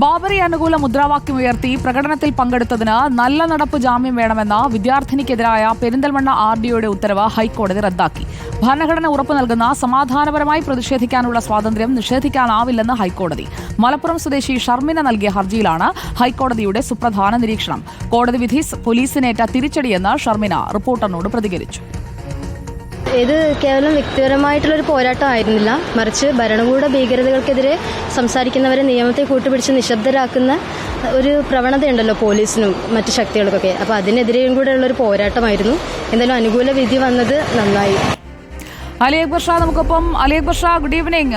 ബാബറി അനുകൂല മുദ്രാവാക്യം ഉയർത്തി പ്രകടനത്തിൽ പങ്കെടുത്തതിന് നല്ല നടപ്പ് ജാമ്യം വേണമെന്ന വിദ്യാർത്ഥിനിക്കെതിരായ പെരിന്തൽമണ്ണ ആർ ഡിഒയുടെ ഉത്തരവ് ഹൈക്കോടതി റദ്ദാക്കി. ഭരണഘടന ഉറപ്പു നൽകുന്ന സമാധാനപരമായി പ്രതിഷേധിക്കാനുള്ള സ്വാതന്ത്ര്യം നിഷേധിക്കാനാവില്ലെന്ന് ഹൈക്കോടതി. മലപ്പുറം സ്വദേശി ഷർമിന നൽകിയ ഹർജിയിലാണ് ഹൈക്കോടതിയുടെ സുപ്രധാന നിരീക്ഷണം. കോടതി വിധി പോലീസിനേറ്റ തിരിച്ചടിയെന്ന് ഷർമിന റിപ്പോർട്ടറിനോട് പ്രതികരിച്ചു. ഇത് കേവലം വ്യക്തിപരമായിട്ടുള്ളൊരു പോരാട്ടമായിരുന്നില്ല. മറിച്ച് ഭരണകൂട ഭീകരതകൾക്കെതിരെ സംസാരിക്കുന്നവരെ നിയമത്തെ കൂട്ടുപിടിച്ച് നിശബ്ദരാക്കുന്ന ഒരു പ്രവണതയുണ്ടല്ലോ പോലീസിനും മറ്റു ശക്തികൾക്കൊക്കെ. അപ്പോൾ അതിനെതിരെയും കൂടെ ഉള്ളൊരു പോരാട്ടമായിരുന്നു. എന്തായാലും അനുകൂല വിധി വന്നത് നന്നായി. അലി അക്ബർ ഷാ നമുക്കൊപ്പം. അലി അക്ബർ ഷാ ഗുഡ് ഈവനിങ്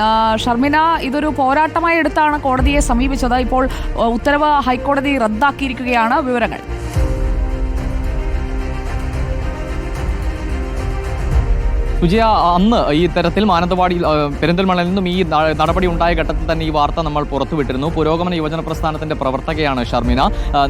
ഷർമിന ഇതൊരു പോരാട്ടമായി എടുത്താണ് കോടതിയെ സമീപിച്ചത്. ഇപ്പോൾ ഉത്തരവ് ഹൈക്കോടതി റദ്ദാക്കിയിരിക്കുകയാണ്. വിവരങ്ങൾ. വിജയ അന്ന് ഈ തരത്തിൽ മാനന്തവാടി പെരിന്തൽമണ്ണയിൽ നിന്നും ഈ നടപടി ഉണ്ടായ ഘട്ടത്തിൽ തന്നെ ഈ വാർത്ത നമ്മൾ പുറത്തുവിട്ടിരുന്നു. പുരോഗമന യുവജന പ്രസ്ഥാനത്തിന്റെ പ്രവർത്തകയാണ് ഷർമിന.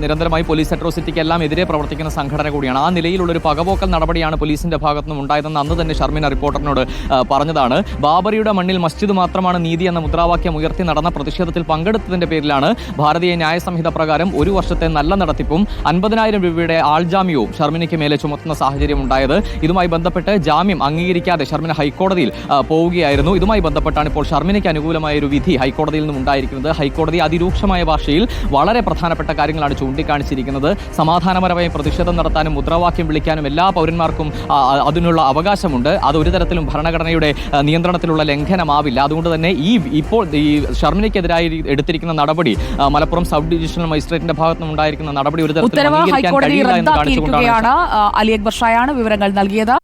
നിരന്തരമായി പോലീസ് അട്രോസിറ്റിക്ക് എല്ലാം എതിരെ പ്രവർത്തിക്കുന്ന സംഘടന കൂടിയാണ്. ആ നിലയിലുള്ള ഒരു പകപോക്കൽ നടപടിയാണ് പോലീസിന്റെ ഭാഗത്തു നിന്നും ഉണ്ടായതെന്ന് അന്ന് തന്നെ ഷർമിന റിപ്പോർട്ടറിനോട് പറഞ്ഞതാണ്. ബാബറിയുടെ മണ്ണിൽ മസ്ജിദ് മാത്രമാണ് നീതി എന്ന മുദ്രാവാക്യം ഉയർത്തി നടന്ന പ്രതിഷേധത്തിൽ പങ്കെടുത്തതിന്റെ പേരിലാണ് ഭാരതീയ ന്യായ സംഹിത പ്രകാരം ഒരു വർഷത്തെ നല്ല നടത്തിപ്പും അൻപതിനായിരം രൂപയുടെ ആൾജാമ്യവും ഷർമിനയ്ക്ക് മേലെ ചുമത്തുന്ന സാഹചര്യം ഉണ്ടായത് ഇതുമായി ബന്ധപ്പെട്ട് ജാമ്യം അംഗീകരിക്കാതെ ഷർമിന ഹൈക്കോടതിയിൽ പോവുകയായിരുന്നു. ഇതുമായി ബന്ധപ്പെട്ടാണ് ഇപ്പോൾ ഷർമിനയ്ക്ക് അനുകൂലമായ ഒരു വിധി ഹൈക്കോടതിയിൽ നിന്നും ഉണ്ടായിരിക്കുന്നത്. ഹൈക്കോടതി അതിരൂക്ഷമായ ഭാഷയിൽ വളരെ പ്രധാനപ്പെട്ട കാര്യങ്ങളാണ് ചൂണ്ടിക്കാണിച്ചിരിക്കുന്നത്. സമാധാനപരമായി പ്രതിഷേധം നടത്താനും മുദ്രാവാക്യം വിളിക്കാനും എല്ലാ പൗരന്മാർക്കും അതിനുള്ള അവകാശമുണ്ട്. അത് ഒരു തരത്തിലും ഭരണഘടനയുടെ നിയന്ത്രണത്തിലുള്ള ലംഘനമാവില്ല. അതുകൊണ്ട് തന്നെ ഈ ഇപ്പോൾ ഈ ഷർമിനയ്ക്കെതിരായി എടുത്തിരിക്കുന്ന നടപടി മലപ്പുറം സബ് ഡിവിഷണൽ മജിസ്ട്രേറ്റിന്റെ ഭാഗത്തു നിന്നുണ്ടായിരിക്കുന്ന നടപടി ഒരു തരത്തിലും അംഗീകരിക്കാൻ കഴിയില്ല എന്ന് കാണിച്ചുകൊണ്ടാണ് അലി അക്ബർ ഷായാണ് വിവരങ്ങൾ നൽകിയത്.